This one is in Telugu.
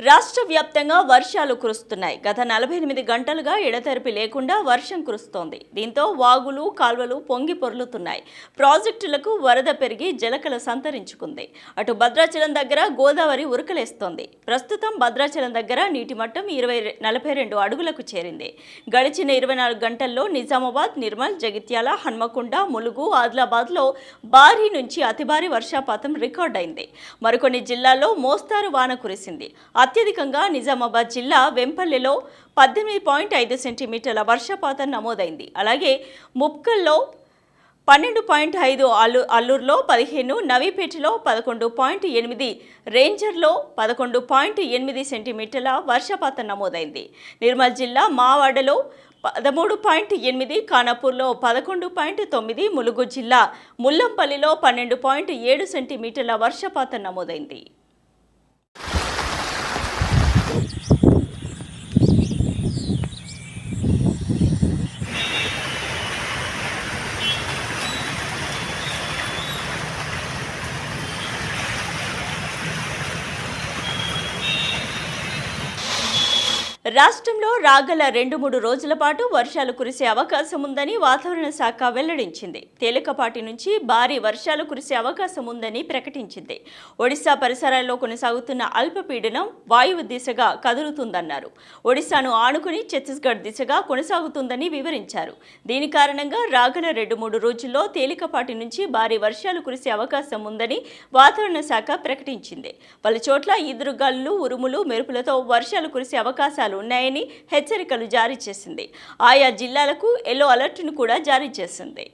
రాష్ట్ర వ్యాప్తంగా వర్షాలు కురుస్తున్నాయి. గత నలభై ఎనిమిది గంటలుగా ఎడతెరిపి లేకుండా వర్షం కురుస్తోంది. దీంతో వాగులు కాల్వలు పొంగి పొర్లుతున్నాయి. ప్రాజెక్టులకు వరద పెరిగి జలకల సంతరించుకుంది. అటు భద్రాచలం దగ్గర గోదావరి ఉరకలేస్తోంది. ప్రస్తుతం భద్రాచలం దగ్గర నీటి మట్టం ఇరవై నలభై రెండు అడుగులకు చేరింది. గడిచిన ఇరవై నాలుగు గంటల్లో నిజామాబాద్ నిర్మల్ జగిత్యాల హన్మకొండ ములుగు ఆదిలాబాద్లో భారీ నుంచి అతి భారీ వర్షపాతం రికార్డైంది మరికొన్ని జిల్లాల్లో మోస్తారు వాన కురిసింది. అత్యధికంగా నిజామాబాద్ జిల్లా వెంపల్లెలో పద్దెనిమిది పాయింట్ ఐదు సెంటీమీటర్ల వర్షపాతం నమోదైంది. అలాగే ముప్కల్లో పన్నెండు పాయింట్ ఐదు అల్లు అల్లూరులో పదిహేను నవీపేటలో పదకొండు పాయింట్ ఎనిమిది రేంజర్లో పదకొండు పాయింట్ ఎనిమిది సెంటీమీటర్ల వర్షపాతం నమోదైంది. నిర్మల్ జిల్లా మావాడలో పదమూడు పాయింట్ ఎనిమిది ఖానాపూర్లో పదకొండు పాయింట్ తొమ్మిది ములుగు జిల్లా ముల్లంపల్లిలో పన్నెండు పాయింట్ ఏడు సెంటీమీటర్ల వర్షపాతం నమోదైంది. రాష్ట్రంలో రాగల రెండు మూడు రోజుల పాటు వర్షాలు కురిసే అవకాశం ఉందని వాతావరణ శాఖ వెల్లడించింది. తేలికపాటి నుంచి భారీ వర్షాలు కురిసే అవకాశం ఉందని ప్రకటించింది. ఒడిశా పరిసరాల్లో కొనసాగుతున్న అల్పపీడనం వాయువు దిశగా కదులుతుందన్నారు. ఒడిశాను ఆనుకుని ఛత్తీస్గఢ్ దిశగా కొనసాగుతుందని వివరించారు. దీని కారణంగా రాగల రెండు మూడు రోజుల్లో తేలికపాటి నుంచి భారీ వర్షాలు కురిసే అవకాశం ఉందని వాతావరణ శాఖ ప్రకటించింది. పలు చోట్ల ఉరుములు మెరుపులతో వర్షాలు కురిసే అవకాశాలు అవకాశాలు ఉన్నాయని హెచ్చరికలు జారీ చేసింది. ఆయా జిల్లాలకు ఎల్లో అలర్ట్ను కూడా జారీ చేసింది.